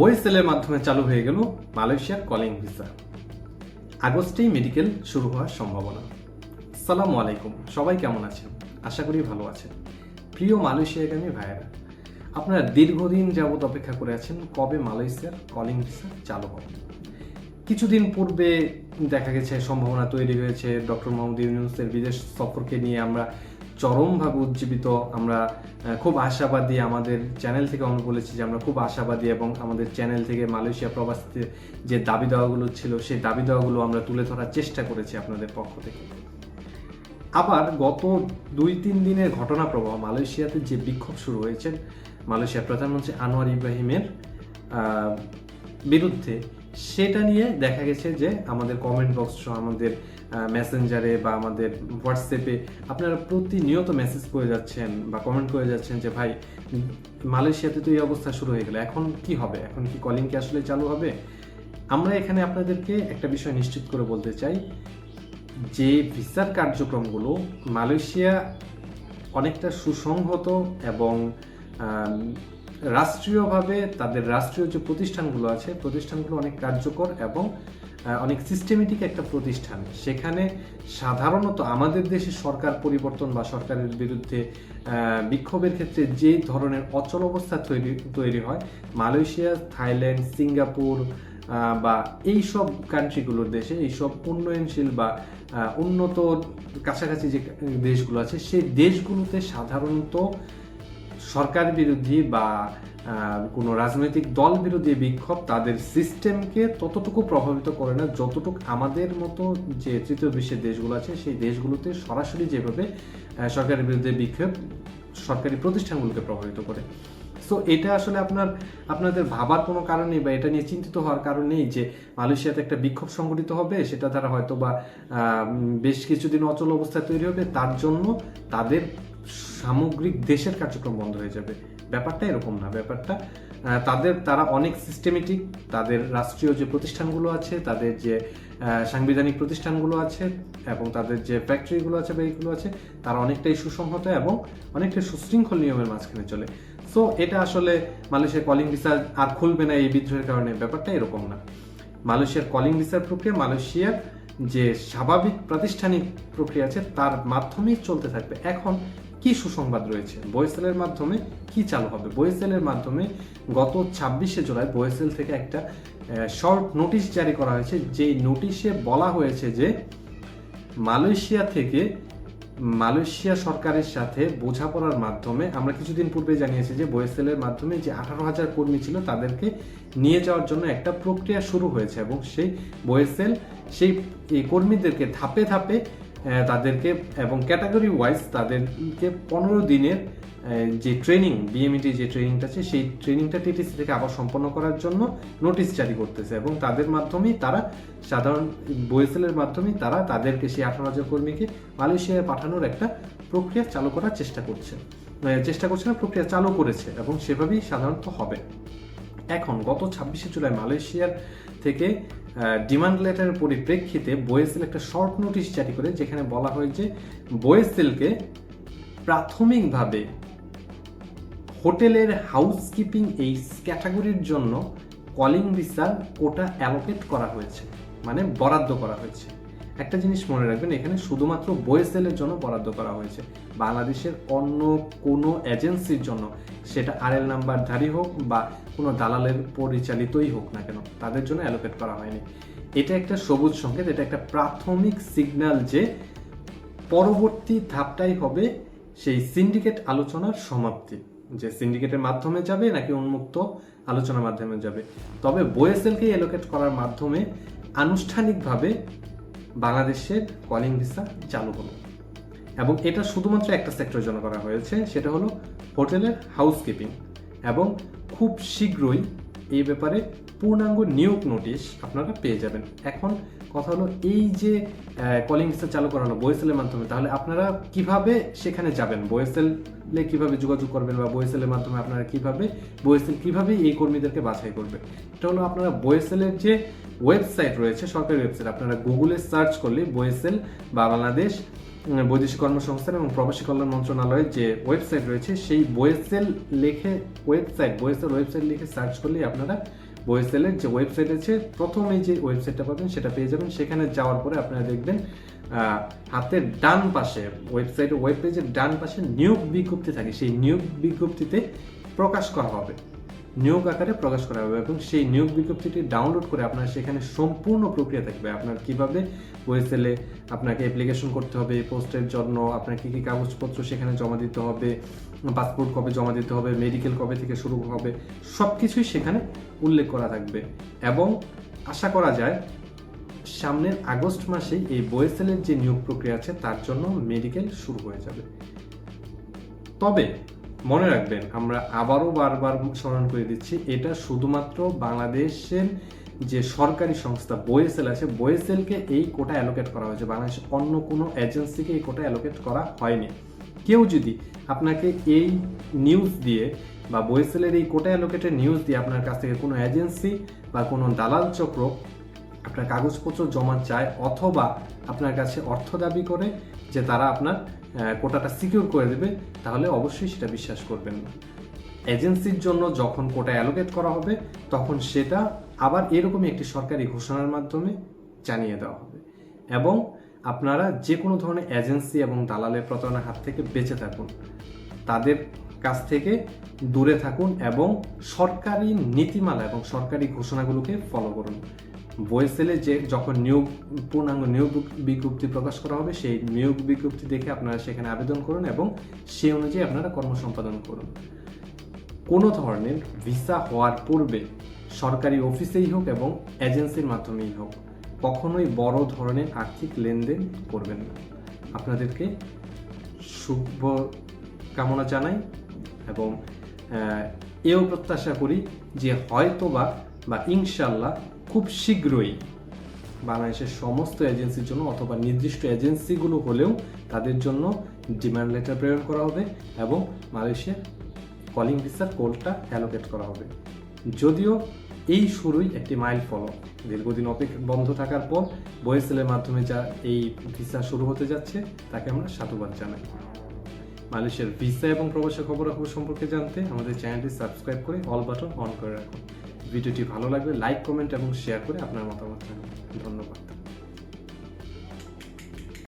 বই সেলের মাধ্যমে চালু হয়ে গেল মালয়েশিয়ার কলিং ভিসা আগস্টেই মেডিকেল শুরু হওয়ার সম্ভাবনা। সালামু আলাইকুম, সবাই কেমন আছেন? আশা করি ভালো আছেন। প্রিয় মালয়েশিয়াগামী ভাইয়েরা, আপনারা দীর্ঘদিন যাবত অপেক্ষা করে আছেন কবে মালয়েশিয়ার কলিং ভিসা চালু হবে। কিছুদিন পূর্বে দেখা গেছে, সম্ভাবনা তৈরি হয়েছে, ডক্টর মোহাম্মদ ইউনুসের বিদেশ সফরকে নিয়ে আমরা চরমভাবে উজ্জীবিত। আমরা খুব আশাবাদী আমাদের চ্যানেল থেকে আমরা বলেছি যে আমরা খুব আশাবাদী এবং আমাদের চ্যানেল থেকে মালয়েশিয়া প্রবাসীতে যে দাবি দেওয়াগুলো ছিল, সেই দাবি দেওয়াগুলো আমরা তুলে ধরার চেষ্টা করেছি আপনাদের পক্ষ থেকে। আবার গত দুই তিন দিনের ঘটনা প্রবাহ মালয়েশিয়াতে যে বিক্ষোভ শুরু হয়েছে, মালয়েশিয়ার প্রধানমন্ত্রী আনোয়ার ইব্রাহিমের বিরুদ্ধে, সেটা নিয়ে দেখা গেছে যে আমাদের কমেন্ট বক্স আমাদের মেসেঞ্জারে বা আমাদের হোয়াটসঅ্যাপে আপনারা প্রতিনিয়ত মেসেজ করে যাচ্ছেন বা কমেন্ট করে যাচ্ছেন যে, ভাই, মালয়েশিয়াতে তো এই অবস্থা শুরু হয়ে গেল, এখন কি হবে? এখন কি কলিং কি আসলে চালু হবে? আমরা এখানে আপনাদেরকে একটা বিষয় নিশ্চিত করে বলতে চাই, যে ভিসার কার্যক্রমগুলো মালয়েশিয়া অনেকটা সুসংহত এবং রাষ্ট্রীয়ভাবে তাদের রাষ্ট্রীয় যে প্রতিষ্ঠানগুলো আছে, প্রতিষ্ঠানগুলো অনেক কার্যকর এবং অনেক সিস্টেমেটিক একটা প্রতিষ্ঠান। সেখানে সাধারণত আমাদের দেশে সরকার পরিবর্তন বা সরকারের বিরুদ্ধে বিক্ষোভের ক্ষেত্রে যে ধরনের অচল অবস্থা তৈরি তৈরি হয়, মালয়েশিয়া, থাইল্যান্ড, সিঙ্গাপুর বা এই সব কান্ট্রিগুলোর দেশে এইসব উন্নয়নশীল বা উন্নত কাছাকাছি যে দেশগুলো আছে, সেই দেশগুলোতে সাধারণত সরকার বিরোধী বা কোনো রাজনৈতিক দল বিরোধী বিক্ষোভ তাদের সিস্টেমকে ততটুকু প্রভাবিত করে না যতটুকু আমাদের মতো যে তৃতীয় বিশ্বের দেশগুলো আছে সেই দেশগুলোতে সরাসরি যেভাবে সরকারের বিরুদ্ধে বিক্ষোভ সরকারি প্রতিষ্ঠানগুলোকে প্রভাবিত করে। সো এটা আসলে আপনার, আপনাদের ভাবার কোনো কারণ নেই বা এটা নিয়ে চিন্তিত হওয়ার কারণ নেই যে মালয়েশিয়াতে একটা বিক্ষোভ সংগঠিত হবে, সেটা তারা হয়তো বা বেশ কিছুদিন অচল অবস্থা তৈরি হবে, তার জন্য তাদের সামগ্রিক দেশের কার্যক্রম বন্ধ হয়ে যাবে। ব্যাপারটা এরকম না। ব্যাপারটা তাদের, তারা অনেক সিস্টেমেটিক তাদের রাষ্ট্রীয় যে প্রতিষ্ঠানগুলো আছে, তাদের যে সাংবিধানিক প্রতিষ্ঠানগুলো আছে এবং তাদের যে ফ্যাক্টরিগুলো আছে বা এইগুলো আছে, তারা অনেকটাই সুসংহত এবং অনেকটাই সুশৃঙ্খল নিয়মের মাঝখানে চলে। সো এটা আসলে মালয়েশিয়ার কলিং ভিসা আর খুলবে না এই বিদ্রোহের কারণে। ব্যাপারটা এরকম না। মালয়েশিয়ার কলিং ভিসার প্রক্রিয়া, মালয়েশিয়ার যে স্বাভাবিক প্রাতিষ্ঠানিক প্রক্রিয়া আছে, তার মাধ্যমেই চলতে থাকবে। এখন কি সুসংবাদ রয়েছে? বয়েসেলের মাধ্যমে কি চালু হবে? বয়েসেলের মাধ্যমে গত ছাব্বিশে জুলাই বয়েসেল থেকে একটা শর্ট নোটিশ জারি করা হয়েছে। যেই নোটিশে বলা হয়েছে যে মালয়েশিয়া থেকে মালয়েশিয়া সরকারের সাথে বোঝাপড়ার মাধ্যমে আমরা কিছুদিন পূর্বে জানিয়েছি যে বয়েসেলের মাধ্যমে যে আঠারো হাজার কর্মী ছিল তাদেরকে নিয়ে যাওয়ার জন্য একটা প্রক্রিয়া শুরু হয়েছে এবং সেই বয়েসেল সেই কর্মীদেরকে ধাপে ধাপে তাদেরকে এবং ক্যাটাগরি ওয়াইজ তাদেরকে পনেরো দিনের যে ট্রেনিং বিএমইটি যে ট্রেনিংটা আছে, সেই ট্রেনিংটা টিটিসি থেকে আবার সম্পন্ন করার জন্য নোটিশ জারি করতেছে এবং তাদের মাধ্যমেই তারা সাধারণ বয়েসেলের মাধ্যমেই তারা তাদেরকে সেই আঠারো হাজার কর্মীকে মালয়েশিয়ায় পাঠানোর একটা প্রক্রিয়া চালু করার চেষ্টা করছে। চেষ্টা করছে না, প্রক্রিয়া চালু করেছে এবং সেভাবেই সাধারণত হবে। এখন গত ছাব্বিশে জুলাই মালয়েশিয়ার থেকে ডিমান্ড লেটারের পরিপ্রেক্ষিতে বোয়েসেল একটা শর্ট নোটিশ জারি করে, যেখানে বলা হয় যে বোয়েসেলকে প্রাথমিকভাবে হোটেলের হাউসকিপিং এই ক্যাটাগরির জন্য কলিং ভিসার কোটা অ্যালোকেট করা হয়েছে মানে বরাদ্দ করা হয়েছে। একটা জিনিস মনে রাখবেন, এখানে শুধুমাত্র বয়েসেলের জন্য বরাদ্দ করা হয়েছে। বাংলাদেশের অন্য কোনো এজেন্সির জন্য সেটা আরএল নাম্বারধারী হোক বা কোনো দালালের পরিচালিতই হোক না কেন, তাদের জন্য অ্যালোকেট করা হয়নি। এটা একটা সবুজ সংকেত, এটা একটা প্রাথমিক সিগন্যাল যে পরবর্তী ধাপটাই হবে সেই সিন্ডিকেট আলোচনার সমাপ্তি। যে সিন্ডিকেটের মাধ্যমে যাবে নাকি উন্মুক্ত আলোচনার মাধ্যমে যাবে। তবে বোয়েসেলকে অ্যালোকেট করার মাধ্যমে আনুষ্ঠানিকভাবে বাংলাদেশের কলিং ভিসা চালু হলো এবং এটা শুধুমাত্র একটা সেক্টরের জন্য করা হয়েছে, সেটা হলো হোটেলের হাউসকিপিং এবং খুব শীঘ্রই এই ব্যাপারে পূর্ণাঙ্গ নিয়োগ নোটিশ আপনারা পেয়ে যাবেন। এখন কথা হলো এই যে কলিং ভিসা চালু করানো বয়েসেলের মাধ্যমে, তাহলে আপনারা কীভাবে সেখানে যাবেন? বয়েসেলে কীভাবে যোগাযোগ করবেন বা বয়েসেলের মাধ্যমে আপনারা কীভাবে বয়েসেল কীভাবে এই কর্মীদেরকে বাছাই করবে এটা হলো আপনারা বয়েসেলের যে ওয়েবসাইট রয়েছে, সরকারি ওয়েবসাইট আপনারা গুগলে সার্চ করলে বয়েসেল বাংলাদেশ বৈদেশিক কর্মসংস্থান এবং প্রবাসী কল্যাণ মন্ত্রণালয়ের যে ওয়েবসাইট রয়েছে, সেই বয়েসেল লেখে ওয়েবসাইট বয়েসেল ওয়েবসাইট লিখে সার্চ করলেই আপনারা বয়েসেলের যে ওয়েবসাইট আছে প্রথমে যে ওয়েবসাইটটা পাবেন সেটা পেয়ে যাবেন। সেখানে যাওয়ার পরে আপনারা দেখবেন হাতের ডান পাশে ওয়েবসাইটের ওয়েব পেজের ডান পাশে নিয়োগ বিজ্ঞপ্তি থাকে। সেই নিয়োগ বিজ্ঞপ্তিতে প্রকাশ করা হবে। নিয়োগ আকারে প্রকাশ করা হবে এবং সেই নিয়োগ বিজ্ঞপ্তিটি ডাউনলোড করে আপনার সেখানে সম্পূর্ণ প্রক্রিয়া থাকবে। আপনার কীভাবে ওয়েসেলে আপনাকে অ্যাপ্লিকেশন করতে হবে পোস্টের জন্য আপনার কী কী কাগজপত্র সেখানে জমা দিতে হবে পাসপোর্ট কবে জমা দিতে হবে মেডিকেল কবে থেকে শুরু হবে সব কিছুই সেখানে উল্লেখ করা থাকবে। এবং আশা করা যায়, সামনের আগস্ট মাসেই এই বয়েসেলের যে নিয়োগ প্রক্রিয়া আছে, তার জন্য মেডিকেল শুরু হয়ে যাবে। তবে মনে রাখবেন, আমরা আবারও বারবার স্মরণ করে দিচ্ছি, এটা শুধুমাত্র বাংলাদেশের যে সরকারি সংস্থা বয়েসেল আছে, বয়েসেলকে এই কোটা অ্যালোকেট করা হয়েছে। বাংলাদেশের অন্য কোনো এজেন্সিকে এই কোটা অ্যালোকেট করা হয়নি। কেউ যদি আপনাকে এই নিউজ দিয়ে বা বয়েসেলের এই কোটা অ্যালোকেটের নিউজ দিয়ে আপনার কাছ থেকে কোনো এজেন্সি বা কোনো দালাল চক্র আপনার কাগজপত্র জমা চায়, অথবা আপনার কাছে অর্থ দাবি করে যে তারা আপনার কোটাটা সিকিউর করে দেবে, তাহলে অবশ্যই সেটা বিশ্বাস করবেন। না এজেন্সির জন্য যখন কোটা অ্যালোকেট করা হবে, তখন সেটা আবার এরকমই একটি সরকারি ঘোষণার মাধ্যমে জানিয়ে দেওয়া হবে। এবং আপনারা যে কোনো ধরনের এজেন্সি এবং দালালের প্রতারণার হাত থেকে বেঁচে থাকুন। তাদের কাছ থেকে দূরে থাকুন এবং সরকারি নীতিমালা এবং সরকারি ঘোষণাগুলোকে ফলো করুন। বয়েসেলে যে যখন নিয়োগ, পূর্ণাঙ্গ নিয়োগ বিজ্ঞপ্তি প্রকাশ করা হবে, সেই নিয়োগ বিজ্ঞপ্তি দেখে আপনারা সেখানে আবেদন করুন এবং সেই অনুযায়ী আপনারা কর্ম সম্পাদন করুন। কোনো ধরনের ভিসা হওয়ার পূর্বে সরকারি অফিসেই হোক এবং এজেন্সির মাধ্যমেই হোক, কখনোই বড় ধরনের আর্থিক লেনদেন করবেন না। আপনাদেরকে শুভ কামনা জানাই এবং এও প্রত্যাশা করি যে হয়তোবা বা ইনশাল্লাহ খুব শীঘ্রই বাংলাদেশের সমস্ত এজেন্সির জন্য অথবা নির্দিষ্ট এজেন্সিগুলো হলেও তাদের জন্য ডিমান্ড লেটার প্রেরণ করা হবে এবং মালয়েশিয়ার কলিং ভিসার কোডটা অ্যালোকেট করা হবে। যদিও এই শুরুই একটি মাইল ফলক দীর্ঘদিন অপেক্ষা বন্ধ থাকার পর বয়েসেলের মাধ্যমে যা এই ভিসা শুরু হতে যাচ্ছে, তাকে আমরা সাধুবাদ জানাই। মালয়েশিয়ার ভিসা এবং প্রবাসী খবরাখবর সম্পর্কে জানতে আমাদের চ্যানেলটি সাবস্ক্রাইব করে অল বাটন অন করে রাখুন। ভিডিওটি ভালো লাগলে লাইক কমেন্ট এবং শেয়ার করে আপনার মতামত জানাবেন ধন্যবাদ।